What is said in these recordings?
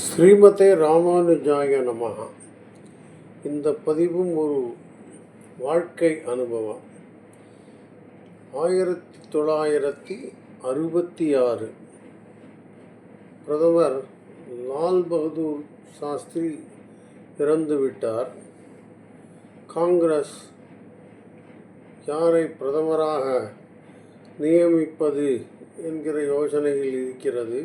ஸ்ரீமதே ராமானுஜாய நமகா இந்த பதிவும் ஒரு வாழ்க்கை அனுபவம். ஆயிரத்தி தொள்ளாயிரத்தி அறுபத்தி ஆறு. பிரதமர் லால் பகதூர் சாஸ்திரி இறந்துவிட்டார் காங்கிரஸ் யாரை பிரதமராக நியமிப்பது என்கிற யோசனையில் இருக்கிறது.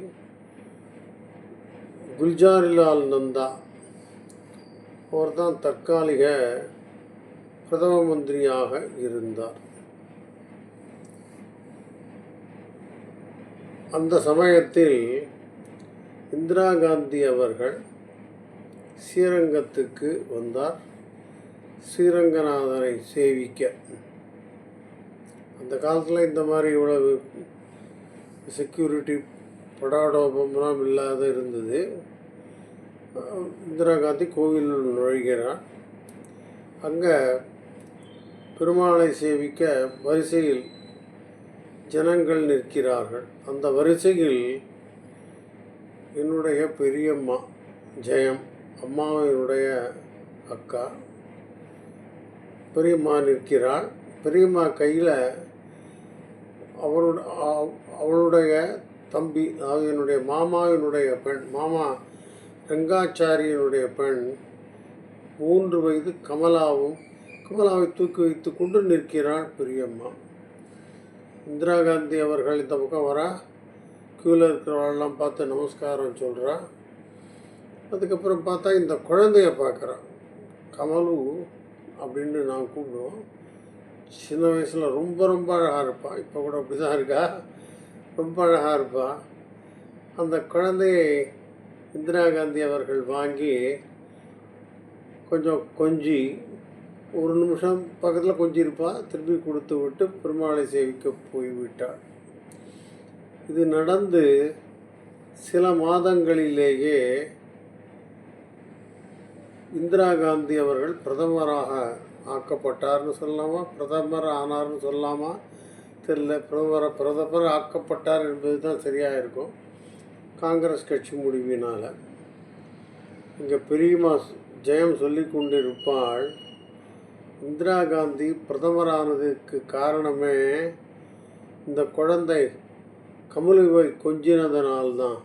குல்ஜாரிலால் நந்தா. அவர் தான் தற்காலிக பிரதம மந்திரியாக இருந்தார். அந்த சமயத்தில் இந்திரா காந்தி அவர்கள் ஸ்ரீரங்கத்துக்கு வந்தார். ஸ்ரீரங்கநாதரை சேவிக்க. அந்த காலத்தில் இந்த மாதிரி இவ்வளவு செக்யூரிட்டி படாடோபம்லாம் இல்லாத இருந்தது. இந்திரா காந்தி கோவிலில் நுழைகிறார். அங்கே பெருமாளை சேவிக்க வரிசையில் ஜனங்கள் நிற்கிறார்கள். அந்த வரிசையில் என்னுடைய பெரியம்மா ஜெயம் அம்மாவினுடைய அக்கா பெரியம்மா நிற்கிறாள். பெரியம்மா கையில் அவரோட அவ- அவளுடைய தம்பி அதாவது என்னுடைய மாமாவினுடைய பெண் மாமா ரங்காச்சாரியனுடைய பெண் மூன்று வயது கமலாவும் கமலாவை தூக்கி வைத்து கொண்டு நிற்கிறாள் பெரியம்மா. இந்திரா காந்தி அவர்கள் இந்த பக்கம் வரா? க்யூவில் இருக்கிறவளெல்லாம் பார்த்து நமஸ்காரம் சொல்கிறா அதுக்கப்புறம் பார்த்தா இந்த குழந்தைய பார்க்குறா. கமலு அப்படின்னு நான் கூப்பிடுவோம். சின்ன வயசில் ரொம்ப ரொம்ப அழகாக இருப்பாள் இப்போ கூட அப்படி தான் இருக்கா? ரொம்ப அழகாக இருப்பாள் அந்த குழந்தையை இந்திரா காந்தி அவர்கள் வாங்கி கொஞ்சம் கொஞ்சி ஒரு நிமிஷம் பக்கத்தில் கொஞ்சி இருப்பாள் திருப்பி கொடுத்து விட்டு பெருமாளை சேவிக்க போய்விட்டாள் இது நடந்து சில மாதங்களிலேயே இந்திரா காந்தி அவர்கள் பிரதமராக ஆக்கப்பட்டார்னு சொல்லலாமா? பிரதமர் ஆனார்னு சொல்லலாமா? தெரியல. பிரதமர் பிரதமர் ஆக்கப்பட்டார் என்பது தான் சரியாக இருக்கும். காங்கிரஸ் கட்சி முடிவினால். இங்கே பெரியம்மா ஜெயம் சொல்லி கொண்டிருப்பாள். இந்திரா காந்தி பிரதமரானதுக்கு காரணமே இந்த குழந்தை கமலுவை கொஞ்சினதனால்தான்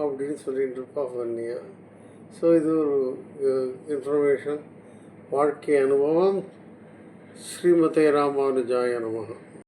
அப்படின்னு சொல்லிட்டு இருப்பா பண்ணியா ஸோ இது ஒரு இன்ஃபர்மேஷன் வாழ்க்கை அனுபவம். ஸ்ரீமதே ராமானுஜாய நமகம்